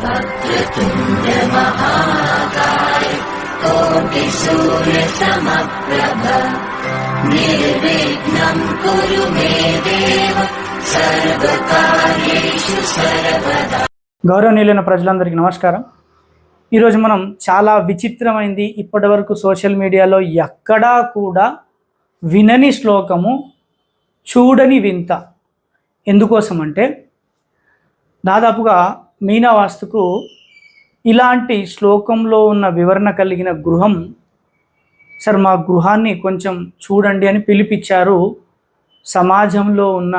वक्रतुण्ड महाकाय कोटिसूर्यसमप्रभ निर्विघ्नम् कुरु मे देव सर्वकार्येषु सर्वदा గౌరవనీయులైన ప్రజలందరికీ నమస్కారం ఈరోజు మనం చాలా విచిత్రమైంది ఇప్పటివరకు సోషల్ మీడియాలో ఎక్కడా కూడా వినని శ్లోకము చూడని వింత ఎందుకోసం అంటే దాదాపుగా మీనావాస్తుకు ఇలాంటి శ్లోకంలో ఉన్న వివరణ కలిగిన గృహం సార్ మా గృహాన్ని కొంచెం చూడండి అని పిలిపించారు సమాజంలో ఉన్న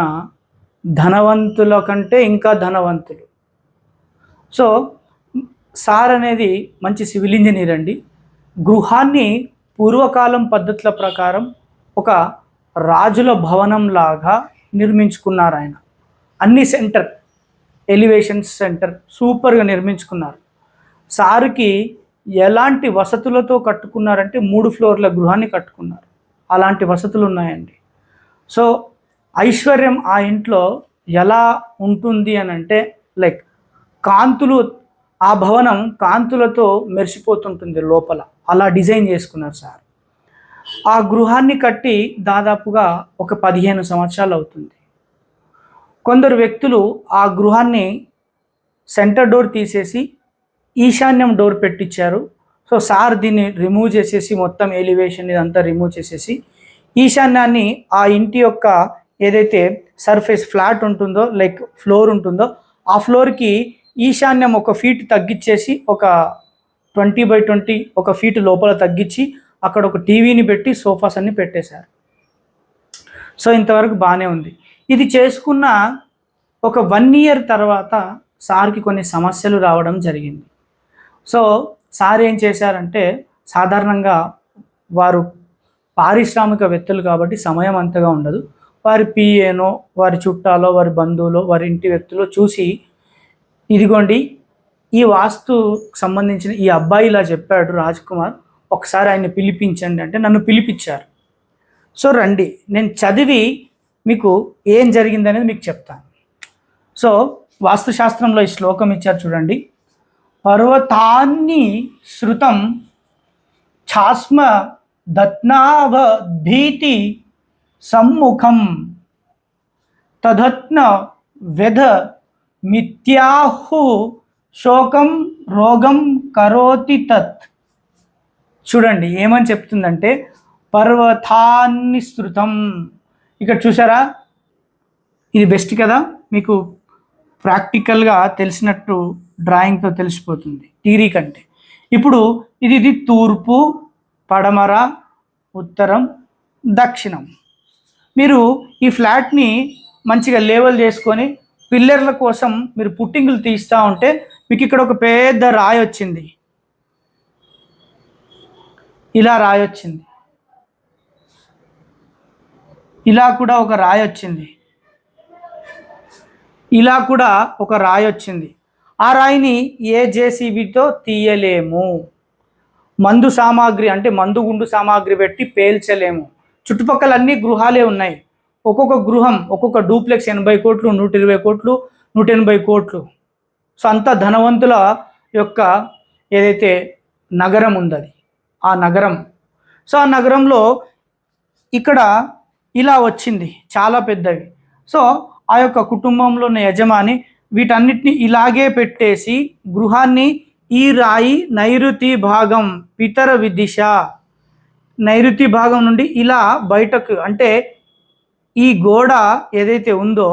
ధనవంతుల కంటే ఇంకా ధనవంతులు. సో సార్ అనేది మంచి సివిల్ ఇంజనీర్ అండి. గృహాన్ని పూర్వకాలం పద్ధతుల ప్రకారం ఒక రాజుల భవనం లాగా నిర్మించుకున్నారు ఆయన అన్ని సెంటర్ ఎలివేషన్ సెంటర్ సూపర్గా నిర్మించుకున్నారు. సార్కి ఎలాంటి వసతులతో కట్టుకున్నారంటే మూడు ఫ్లోర్ల గృహాన్ని కట్టుకున్నారు. అలాంటి వసతులు ఉన్నాయండి. సో ఐశ్వర్యం ఆ ఇంట్లో ఎలా ఉంటుంది అని అంటే లైక్ కాంతులు ఆ భవనం కాంతులతో మెరిసిపోతుంటుంది లోపల. అలా డిజైన్ చేసుకున్నారు సార్. ఆ గృహాన్ని కట్టి దాదాపుగా ఒక పదిహేను సంవత్సరాలు అవుతుంది. కొందరు వ్యక్తులు ఆ గృహాన్ని సెంటర్ డోర్ తీసేసి ఈశాన్యం డోర్ పెట్టించారు సో సార్ దీన్ని రిమూవ్ చేసేసి మొత్తం ఎలివేషన్ ఇదంతా రిమూవ్ చేసేసి ఈశాన్యాన్ని ఆ ఇంటి యొక్క ఏదైతే సర్ఫేస్ ఫ్లాట్ ఉంటుందో లైక్ ఫ్లోర్ ఉంటుందో ఆ ఫ్లోర్కి ఈశాన్యం ఒక ఫీట్ తగ్గించేసి ఒక ట్వంటీ బై ట్వంటీ ఒక ఫీట్ లోపల తగ్గించి అక్కడ ఒక టీవీని పెట్టి సోఫాస్ అన్ని పెట్టేశారు. సో ఇంతవరకు బాగానే ఉంది. ఇది చేసుకున్న ఒక వన్ ఇయర్ తర్వాత సార్కి కొన్ని సమస్యలు రావడం జరిగింది. సో సార్ ఏం చేశారంటే సాధారణంగా వారు పారిశ్రామికవేత్తలు కాబట్టి సమయం అంతగా ఉండదు. వారి పిఏనో వారి చుట్టాలో వారి బంధువులో వారి ఇంటి వ్యక్తులు చూసి ఇదిగోండి ఈ వాస్తు సంబంధించిన ఈ అబ్బాయి ఇలా చెప్పాడు రాజ్ కుమార్ ఒకసారి ఆయన్ని పిలిపించండి అంటే నన్ను పిలిపించారు. సో రండి. నేను చదివి మీకు ఏం జరిగిందనేది మీకు చెప్తాను. సో వాస్తుశాస్త్రంలో ఈ శ్లోకం ఇచ్చారు చూడండి. పర్వతాన్ని శృతం ఛాస్మ దత్నాభీతి సమ్ముఖం తదత్న వ్యధ మిథ్యాహు శోకం రోగం కరోతి తత్. చూడండి ఏమని చెప్తుందంటే పర్వతాన్ని శృతం. ఇక్కడ చూసారా ఇది బెస్ట్ కదా? మీకు ప్రాక్టికల్గా తెలిసినట్టు డ్రాయింగ్తో తెలిసిపోతుంది. థీరీ కంటే. ఇప్పుడు ఇది ఇది తూర్పు పడమర ఉత్తరం దక్షిణం. మీరు ఈ ఫ్లాట్ని మంచిగా లేవల్ చేసుకొని పిల్లర్ల కోసం మీరు పుట్టింగులు తీస్తూ ఉంటే మీకు ఇక్కడ ఒక పెద్ద రాయి వచ్చింది. ఇలా రాయి వచ్చింది. ఇలా కూడా ఒక రాయి వచ్చింది. ఇలా కూడా ఒక రాయి వచ్చింది. ఆ రాయిని ఏ జేసీబీతో తీయలేము. మందు సామాగ్రి అంటే మందు గుండు సామాగ్రి పెట్టి పేల్చలేము. చుట్టుపక్కల అన్ని గృహాలే ఉన్నాయి. ఒక్కొక్క గృహం ఒక్కొక్క డూప్లెక్స్ ఎనభై కోట్లు నూట ఇరవై కోట్లు నూట ఎనభై కోట్లు. సో అంత ధనవంతుల యొక్క ఏదైతే నగరం ఉందది ఆ నగరం. సో ఆ నగరంలో ఇక్కడ ఇలా వచ్చింది. చాలా పెద్దవి. సో ఆ యొక్క కుటుంబంలో ఉన్న యజమాని వీటన్నిటిని ఇలాగే పెట్టేసి గృహాన్ని ఈ రాయి నైరుతి భాగం పితర విదిశ నైరుతి భాగం నుండి ఇలా బయటకు అంటే ఈ గోడ ఏదైతే ఉందో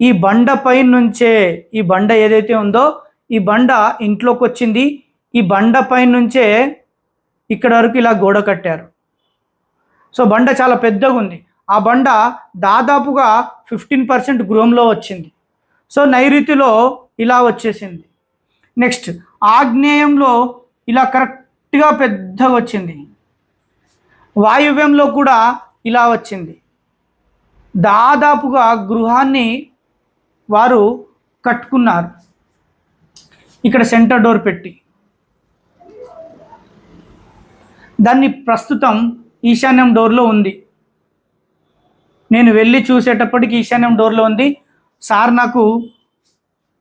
ఈ బండ పై నుంచే ఈ బండ ఏదైతే ఉందో ఈ బండ ఇంట్లోకి వచ్చింది ఈ బండ పై నుంచే ఇక్కడ వరకు ఇలా గోడ కట్టారు. సో బండ చాలా పెద్దగా ఉంది ఆ బండ దాదాపుగా ఫిఫ్టీన్ పర్సెంట్ గృహంలో వచ్చింది. సో నైరుతిలో ఇలా వచ్చేసింది. నెక్స్ట్ ఆగ్నేయంలో ఇలా కరెక్ట్గా పెద్దగా వచ్చింది. వాయువ్యంలో కూడా ఇలా వచ్చింది. దాదాపుగా గృహాన్ని వారు కట్టుకున్నారు. ఇక్కడ సెంటర్ డోర్ పెట్టి. దాన్ని ప్రస్తుతం ఈశాన్యం డోర్లో ఉంది. నేను వెళ్ళి చూసేటప్పటికి ఈశాన్యం డోర్లో ఉంది. సార్ నాకు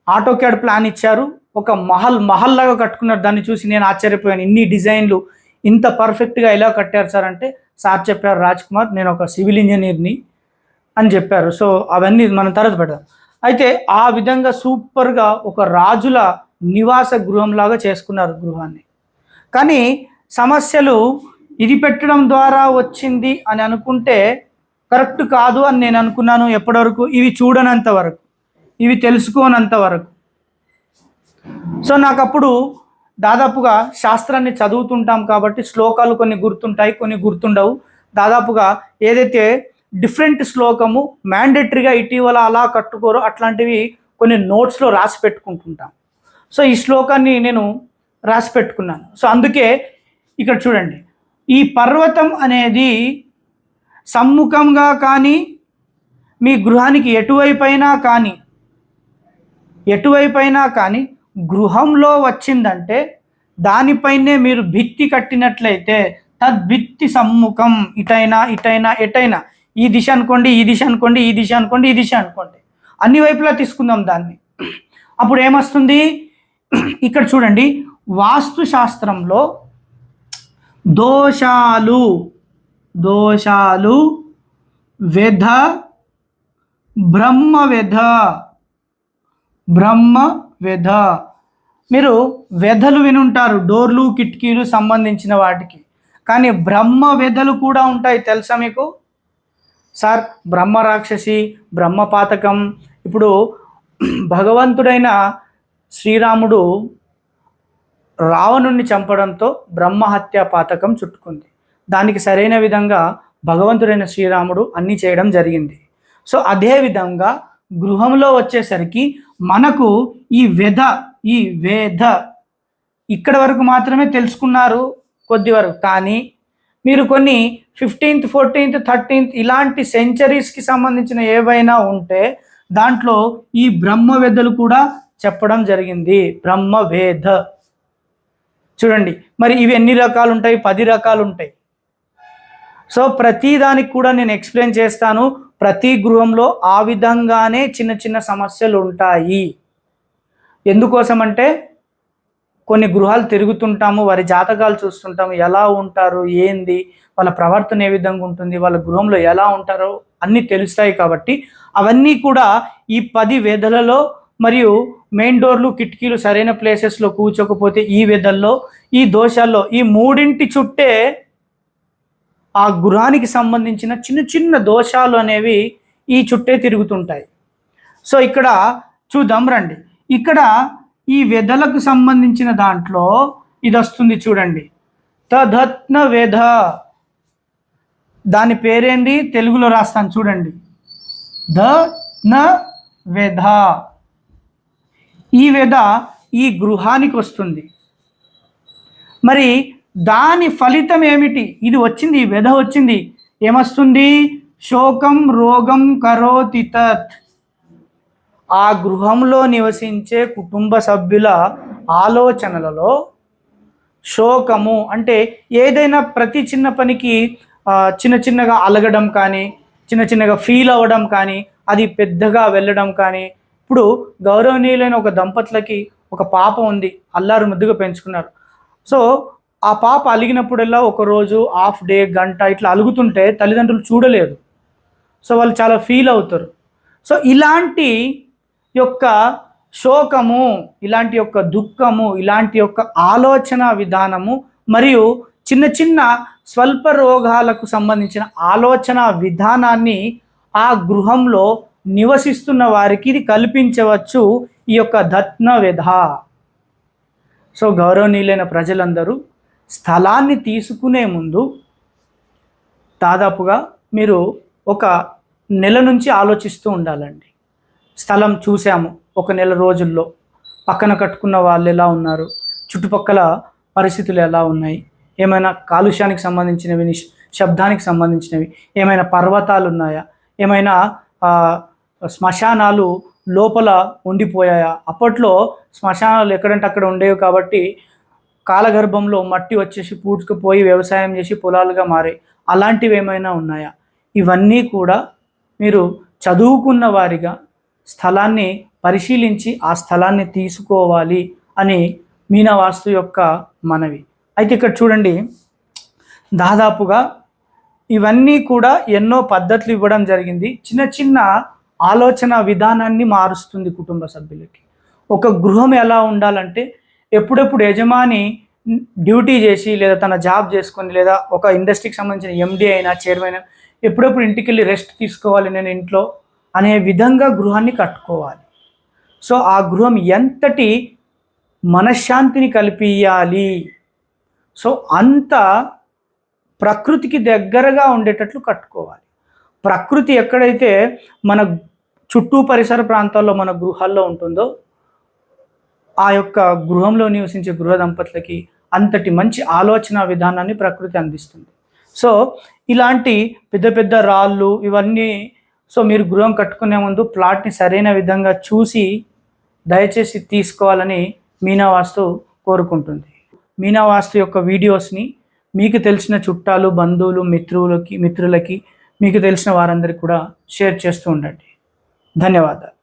ఆటో క్యాడ్ ప్లాన్ ఇచ్చారు. ఒక మహల్ మహల్ లాగా కట్టుకున్నారు. దాన్ని చూసి నేను ఆశ్చర్యపోయాను. ఇన్ని డిజైన్లు ఇంత పర్ఫెక్ట్గా ఎలా కట్టారు సార్ అంటే సార్ చెప్పారు రాజ్ కుమార్ నేను ఒక సివిల్ ఇంజనీర్ని అని చెప్పారు. సో అవన్నీ మనం తర్వాత పెడదాం. అయితే ఆ విధంగా సూపర్గా ఒక రాజుల నివాస గృహంలాగా చేసుకున్నారు గృహాన్ని. కానీ సమస్యలు ఇది పెట్టడం ద్వారా వచ్చింది అని అనుకుంటే కరెక్ట్ కాదు అని నేను అనుకున్నాను ఎప్పటివరకు? ఇవి చూడనంత వరకు. ఇవి తెలుసుకోనంత వరకు. సో నాకు అప్పుడు దాదాపుగా శాస్త్రాన్ని చదువుతుంటాం కాబట్టి శ్లోకాలు కొన్ని గుర్తుంటాయి కొన్ని గుర్తుండవు. దాదాపుగా ఏదైతే డిఫరెంట్ శ్లోకము మ్యాండేటరీగా ఇటీవల అలా కట్టుకోరో అట్లాంటివి కొన్ని నోట్స్లో రాసి పెట్టుకుంటుంటాం. సో ఈ శ్లోకాన్ని నేను రాసి పెట్టుకున్నాను. సో అందుకే ఇక్కడ చూడండి. ఈ పర్వతం అనేది సమ్ముఖంగా కానీ మీ గృహానికి ఎటువైపైనా కానీ ఎటువైపైనా కానీ గృహంలో వచ్చిందంటే దానిపైనే మీరు భిత్తి కట్టినట్లయితే తద్భిత్తి సమ్ముఖం ఇటైనా ఇటైనా ఎటైనా ఈ దిశ అనుకోండి ఈ దిశ అనుకోండి ఈ దిశ అనుకోండి ఈ దిశ అనుకోండి. అన్ని వైపులా తీసుకుందాం దాన్ని. అప్పుడు ఏమొస్తుంది? ఇక్కడ చూడండి వాస్తు శాస్త్రంలో దోషాలు దోషాలు వెధ బ్రహ్మ వెధ బ్రహ్మ వెధ మీరు వెధలు వినుంటారు డోర్లు కిటికీలు సంబంధించిన వాటికి. కానీ బ్రహ్మ వెధలు కూడా ఉంటాయి తెలుసా మీకు? సార్ బ్రహ్మ రాక్షసి బ్రహ్మ పాతకం. ఇప్పుడు భగవంతుడైన శ్రీరాముడు రావణుణ్ణి చంపడంతో బ్రహ్మహత్య పాతకం చుట్టుకుంది. దానికి సరైన విధంగా భగవంతుడైన శ్రీరాముడు అన్నీ చేయడం జరిగింది. సో అదే విధంగా గృహంలో వచ్చేసరికి మనకు ఈ వెధ ఈ వేధ ఇక్కడ వరకు మాత్రమే తెలుసుకున్నారు కొద్ది వరకు. కానీ మీరు కొన్ని ఫిఫ్టీన్త్ ఫోర్టీన్త్ థర్టీన్త్ ఇలాంటి సెంచరీస్కి సంబంధించిన ఏవైనా ఉంటే దాంట్లో ఈ బ్రహ్మవేదలు కూడా చెప్పడం జరిగింది. బ్రహ్మవేద చూడండి. మరి ఇవి ఎన్ని రకాలు ఉంటాయి పది రకాలు ఉంటాయి సో ప్రతి దానికి కూడా నేను ఎక్స్ప్లెయిన్ చేస్తాను. ప్రతి గృహంలో ఆ విధంగానే చిన్న చిన్న సమస్యలు ఉంటాయి. ఎందుకోసం అంటే కొన్ని గృహాలు తిరుగుతుంటాము వారి జాతకాలు చూస్తుంటాము ఎలా ఉంటారు ఏంది వాళ్ళ ప్రవర్తన ఏ విధంగా ఉంటుంది వాళ్ళ గృహంలో ఎలా ఉంటారో అన్నీ తెలుస్తాయి కాబట్టి అవన్నీ కూడా ఈ పది వేదలలో మరియు మెయిన్ డోర్లు కిటికీలు సరైన ప్లేసెస్లో కూర్చోకపోతే ఈ వెదల్లో ఈ దోషాల్లో ఈ మూడింటి చుట్టే ఆ గృహానికి సంబంధించిన చిన్న చిన్న దోషాలు అనేవి ఈ చుట్టే తిరుగుతుంటాయి. సో ఇక్కడ చూద్దాం రండి. ఇక్కడ ఈ వెదలకు సంబంధించిన దాంట్లో ఇది వస్తుంది చూడండి. తధత్న వెధ దాని పేరేంది? తెలుగులో రాస్తాను చూడండి. ధ న వెధ ఈ వెధ ఈ గృహానికి వస్తుంది. మరి దాని ఫలితం ఏమిటి? ఇది వచ్చింది వెధ వచ్చింది. ఏమొస్తుంది? శోకం రోగం కరోతి తత్. ఆ గృహంలో నివసించే కుటుంబ సభ్యుల ఆలోచనలలో శోకము అంటే ఏదైనా ప్రతి చిన్న పనికి చిన్న చిన్నగా అలగడం కానీ చిన్న చిన్నగా ఫీల్ అవ్వడం కానీ అది పెద్దగా వెళ్ళడం కానీ ఇప్పుడు గౌరవనీయులైన ఒక దంపతులకి ఒక పాప ఉంది అల్లారు ముద్దుగా పెంచుకున్నారు. సో ఆ పాప అలిగినప్పుడల్లా ఒకరోజు హాఫ్ డే గంట ఇట్లా అలుగుతుంటే తల్లిదండ్రులు చూడలేరు సో వాళ్ళు చాలా ఫీల్ అవుతారు. సో ఇలాంటి యొక్క శోకము ఇలాంటి యొక్క దుఃఖము ఇలాంటి యొక్క ఆలోచన విధానము మరియు చిన్న చిన్న స్వల్ప రోగాలకు సంబంధించిన ఆలోచన విధానాన్ని ఆ గృహంలో నివసిస్తున్న వారికి ఇది కల్పించవచ్చు ఈ యొక్క దత్న విధ సో గౌరవనీయులైన ప్రజలందరూ స్థలాన్ని తీసుకునే ముందు దాదాపుగా మీరు ఒక నెల నుంచి ఆలోచిస్తూ ఉండాలండి. స్థలం చూసాము ఒక నెల రోజుల్లో. పక్కన కట్టుకున్న వాళ్ళు ఎలా ఉన్నారు? చుట్టుపక్కల పరిస్థితులు ఎలా ఉన్నాయి? ఏమైనా కాలుష్యానికి సంబంధించినవి శబ్దానికి సంబంధించినవి ఏమైనా పర్వతాలు ఉన్నాయా? ఏమైనా శ్మశానాలు లోపల ఉండిపోయాయా? అప్పట్లో శ్మశానాలు ఎక్కడంటే అక్కడ ఉండేవి కాబట్టి కాలగర్భంలో మట్టి వచ్చేసి పూడ్చుకుపోయి వ్యవసాయం చేసి పొలాలుగా మారాయి అలాంటివి ఏమైనా ఉన్నాయా? ఇవన్నీ కూడా మీరు చదువుకున్న వారిగా స్థలాన్ని పరిశీలించి ఆ స్థలాన్ని తీసుకోవాలి అని మీనా వాస్తు యొక్క మనవి. అయితే ఇక్కడ చూడండి దాదాపుగా ఇవన్నీ కూడా ఎన్నో పద్ధతులు ఇవ్వడం జరిగింది. చిన్న చిన్న ఆలోచన విధానాన్ని మారుస్తుంది కుటుంబ సభ్యులకి. ఒక గృహం ఎలా ఉండాలంటే ఎప్పుడెప్పుడు యజమాని డ్యూటీ చేసి లేదా తన జాబ్ చేసుకొని లేదా ఒక ఇండస్ట్రీకి సంబంధించిన ఎండీ అయినా చైర్మన్ అయినా ఎప్పుడెప్పుడు ఇంటికి వెళ్ళి రెస్ట్ తీసుకోవాలి నేను ఇంట్లో అనే విధంగా గృహాన్ని కట్టుకోవాలి. సో ఆ గృహం ఎంతటి మనశ్శాంతిని కల్పించాలి సో అంత ప్రకృతికి దగ్గరగా ఉండేటట్లు కట్టుకోవాలి. ప్రకృతి ఎక్కడైతే మన చుట్టూ పరిసర ప్రాంతాల్లో మన గృహాల్లో ఉంటుందో ఆ యొక్క గృహంలో నివసించే గృహ దంపతులకి అంతటి మంచి ఆలోచన విధానాన్ని ప్రకృతి అందిస్తుంది. సో ఇలాంటి పెద్ద పెద్ద రాళ్ళు ఇవన్నీ సో మీరు గృహం కట్టుకునే ముందు ప్లాట్ని సరైన విధంగా చూసి దయచేసి తీసుకోవాలని మీనావాస్తు కోరుకుంటుంది. మీనావాస్తు యొక్క వీడియోస్ని మీకు తెలిసిన చుట్టాలు బంధువులు మిత్రులకి మిత్రులకి మీకు తెలిసిన వారందరికీ కూడా షేర్ చేస్తూ ఉండండి. ధన్యవాదాలు.